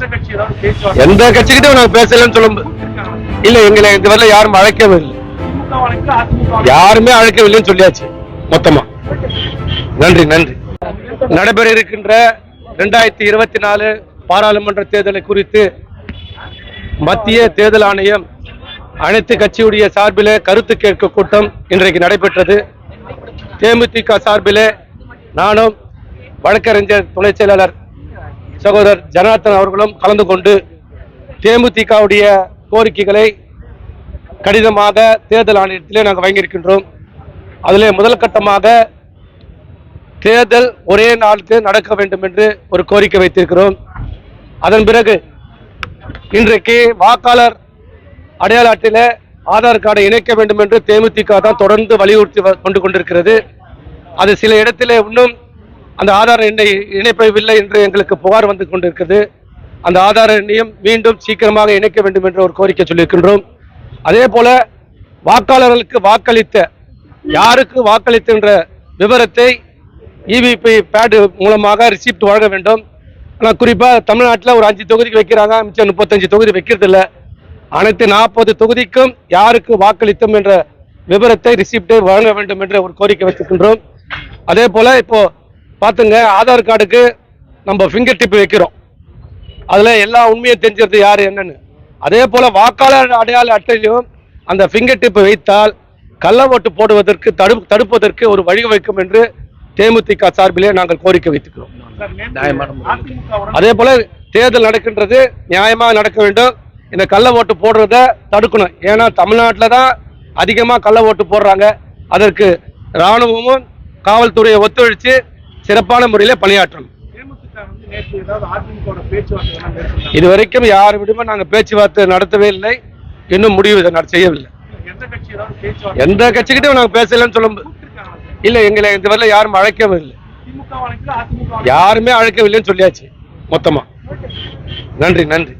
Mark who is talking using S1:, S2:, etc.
S1: எந்த
S2: கட்சிக்கிட்டும் நாங்க பேசலன்னு சொல்ல இல்ல எங்களை இந்த வரல யாரும் அழைக்கவே இல்லை. யாருமே அழைக்கவில்லைன்னு சொல்லியாச்சு மொத்தமா. நன்றி நன்றி. நடைபெற இருக்கின்ற இரண்டாயிரத்தி இருபத்தி நாலு பாராளுமன்ற தேர்தலை குறித்து மத்திய தேர்தல் ஆணையம் அனைத்து கட்சியுடைய சார்பிலே கருத்து கேட்கும் கூட்டம் இன்றைக்கு நடைபெற்றது. தேமுதிக சார்பிலே நானும் வழக்கறிஞர் துணை செயலாளர் சகோதரர் ஜனார்த்தன் அவர்களும் கலந்து கொண்டு தேமுதிகவுடைய கோரிக்கைகளை கடிதமாக தேர்தல் ஆணையத்திலே நாங்கள் வாங்கியிருக்கின்றோம் அதிலே முதல் கட்டமாக தேர்தல் ஒரே நாளுக்கு நடக்க வேண்டும் என்று ஒரு கோரிக்கை வைத்திருக்கிறோம். அதன் பிறகு இன்றைக்கு வாக்காளர் அடையாள அட்டையில ஆதார் கார்டை இணைக்க வேண்டும் என்று தேமுதிக தான் தொடர்ந்து வலியுறுத்தி கொண்டு கொண்டிருக்கிறது. அது சில இடத்திலே இன்னும் அந்த ஆதார் எண்ணை இணைப்பவில்லை என்று எங்களுக்கு புகார் வந்து கொண்டிருக்கிறது. அந்த ஆதார் எண்ணையும் மீண்டும் சீக்கிரமாக இணைக்க வேண்டும் என்ற ஒரு கோரிக்கை சொல்லியிருக்கின்றோம். அதே போல வாக்காளர்களுக்கு வாக்களித்த யாருக்கு வாக்களித்த விவரத்தை இவிபி பேடு மூலமாக ரிசிப்ட் வழங்க வேண்டும். ஆனால் குறிப்பாக தமிழ்நாட்டில் ஒரு அஞ்சு தொகுதிக்கு வைக்கிறாங்க. மிச்சம் முப்பத்தஞ்சு தொகுதி வைக்கிறதில்ல அனைத்து நாற்பது தொகுதிக்கும் யாருக்கு வாக்களித்தோம் என்ற விவரத்தை ரிசிப்டை வழங்க வேண்டும் என்ற ஒரு கோரிக்கை வைத்திருக்கின்றோம். அதே போல இப்போது பார்த்துங்க ஆதார் கார்டுக்கு நம்ம ஃபிங்கர் டிப் வைக்கிறோம். அதில் எல்லா உண்மையும் தெரிஞ்சிருது யார் என்னன்னு. அதே போல் வாக்காளர் அடையாள அட்டையிலும் அந்த ஃபிங்கர் டிப்பை வைத்தால் கள்ள ஓட்டு போடுவதற்கு தடு தடுப்பதற்கு ஒரு வழிவகுக்கும் என்று தேமுதிக சார்பிலே நாங்கள் கோரிக்கை வைத்துக்கிறோம். அதே போல தேர்தல் நடக்கின்றது நியாயமாக நடக்க வேண்டும். இந்த கள்ள ஓட்டு போடுறத தடுக்கணும். ஏன்னா தமிழ்நாட்டில் தான் அதிகமாக கள்ள ஓட்டு போடுறாங்க. அதற்கு இராணுவமும் காவல்துறையை ஒத்துழைச்சு சிறப்பான முறையில் பணியாற்றணும்.
S1: இதுவரைக்கும் வந்து
S2: யார் நாங்கள் பேச்சுவார்த்தை நடத்தவே இல்லை. இன்னும் முடிவு நட- செய்யவில்லை.
S1: எந்த
S2: எந்த கட்சிக்கிட்டும் நாங்கள் பேசலன்னு சொல்ல இல்லை எங்களை இந்த வரல யாரும் அழைக்கவே இல்லை. யாருமே அழைக்கவில்லைன்னு சொல்லியாச்சு மொத்தமா. நன்றி நன்றி.